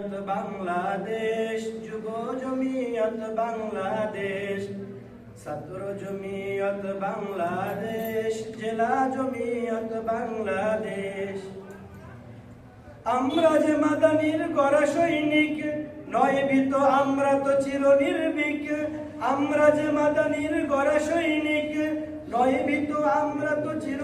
জমিয়ত বাংলাদেশ যুব জমিয়ত বাংলাদেশ। ছাত্র জমিয়ত বাংলাদেশ, জেলা জমিয়ত বাংলাদেশ। আমরা যে মাদানির করা সৈনিক, নয় বিত আমরা তো চির নির্ভীক আমরা যে মাদানির গড়া সৈনিক, নয় বিত আমরা তো চির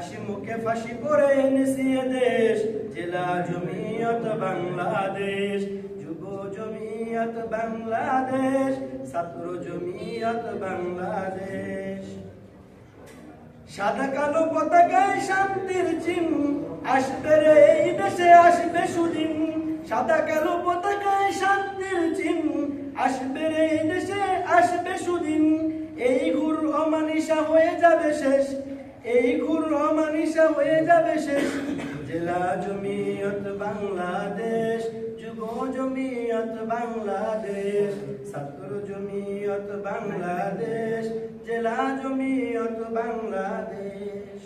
হাসি মুখে ফাঁসি পরে এনেছি দেশ। জেলা জমিয়ত বাংলাদেশ, যুব জমিয়ত বাংলাদেশ, ছাত্র জমিয়ত বাংলাদেশ। সাদা কালো পতাকায় শান্তির চিহ্ন, আসবে রে এই দেশে, আসবে সুদিন। সাদা কালো পতাকায় শান্তির চিহ্ন, আসবে রে এই দেশে, আসবে সুদিন। এই ঘুর অমানিসা হয়ে যাবে শেষ। এই ঘুর অমানিসা হয়ে যাবে শেষ। জেলা জমিয়ত বাংলাদেশ, যুব জমিয়ত বাংলাদেশ, ছাত্র জমিয়ত বাংলাদেশ, জেলা জমিয়ত বাংলাদেশ।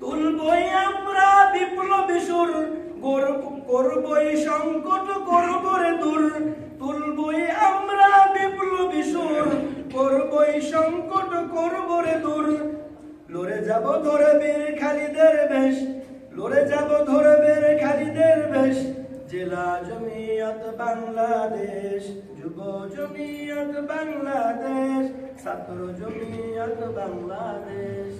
তুলবই আমরা বিপ্লবী সুর করবই সংকট করব রে দূর তুলবই আমরা বিপ্লবী সুর, করবই সংকট করব রে দূর লড়ে যাব ধরে বীর খালিদের বেশ, লড়ে যাব ধরে বীর খালিদের বেশ। জেলা জমিয়ত বাংলাদেশ, যুব জমিয়ত বাংলাদেশ, ছাত্র জমিয়ত বাংলাদেশ।